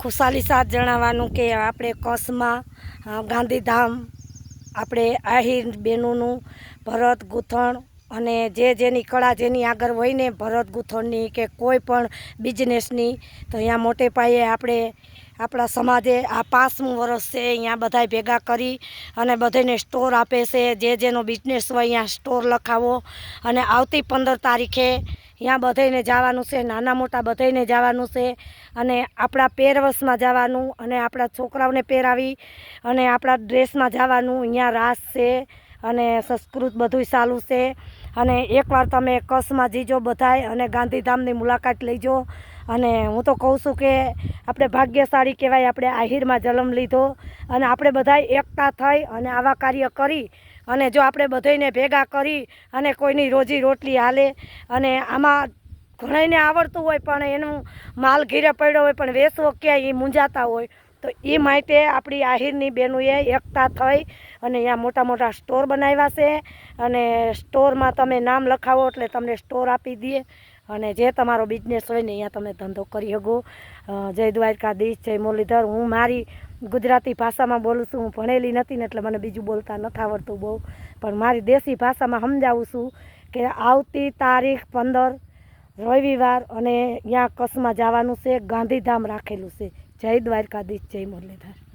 ખુશાલી સાથ જણાવવાનું કે આપણે કચ્છમાં ગાંધીધામ, આપણે આહીર બહેનોનું ભરત ગૂંથણ અને જે જેની કળા જેની આગળ હોય ને ભરત ગૂંથણની કે કોઈ પણ બિઝનેસની, તો અહીંયા મોટે પાયે આપણે, આપણા સમાજે આ પાંચમું વર્ષ છે, અહીંયા બધાય ભેગા કરી અને બધાને સ્ટોર આપે છે. જે જેનો બિઝનેસ હોય, અહીંયા સ્ટોર લખાવો અને આવતી પંદર તારીખે અહીંયા બધાને જવાનું છે, નાના મોટા બધાને જવાનું છે અને આપણા પહેરવશમાં જવાનું અને આપણા છોકરાઓને પહેરાવી અને આપણા ડ્રેસમાં જવાનું અહીંયા રાસ છે. અને સંસ્કૃત બધુંય સારું છે. અને એકવાર તમે કચ્છમાં જીજો બધાય અને ગાંધીધામની મુલાકાત લઈજો અને હું તો કહું છું કે આપણે ભાગ્યશાળી કહેવાય, આપણે આહિરમાં જન્મ લીધો અને આપણે બધાય એકતા થઈ અને આવા કાર્ય કરી અને જો આપણે બધાને ભેગા કરી અને કોઈની રોજી રોટલી હાલે અને આમાં ઘણાને આવડતું હોય પણ એનું માલ ઘીરે પડ્યો હોય પણ વેસવો ક્યાંય એ મૂંઝાતા હોય, તો એ માટે આપણી આહિરની બહેનોએ એકતા થઈ અને અહીંયા મોટા મોટા સ્ટોર બનાવ્યા છે. અને સ્ટોરમાં તમે નામ લખાવો એટલે તમને સ્ટોર આપી દઈએ. અને જે તમારો બિઝનેસ હોય ને અહીંયા તમે ધંધો કરી શકો. જય દ્વારકાધીશ, જય મુરલીધર. હું મારી ગુજરાતી ભાષામાં બોલું છું. હું ભણેલી નથી ને એટલે મને બીજું બોલતા નથી આવડતું બહુ. પણ મારી દેશી ભાષામાં સમજાવું છું કે આવતી તારીખ પંદર, રવિવાર અને અહીંયા કચ્છમાં જવાનું છે. ગાંધીધામ રાખેલું છે. જય દ્વારકાધીશ, જય મુરલીધર.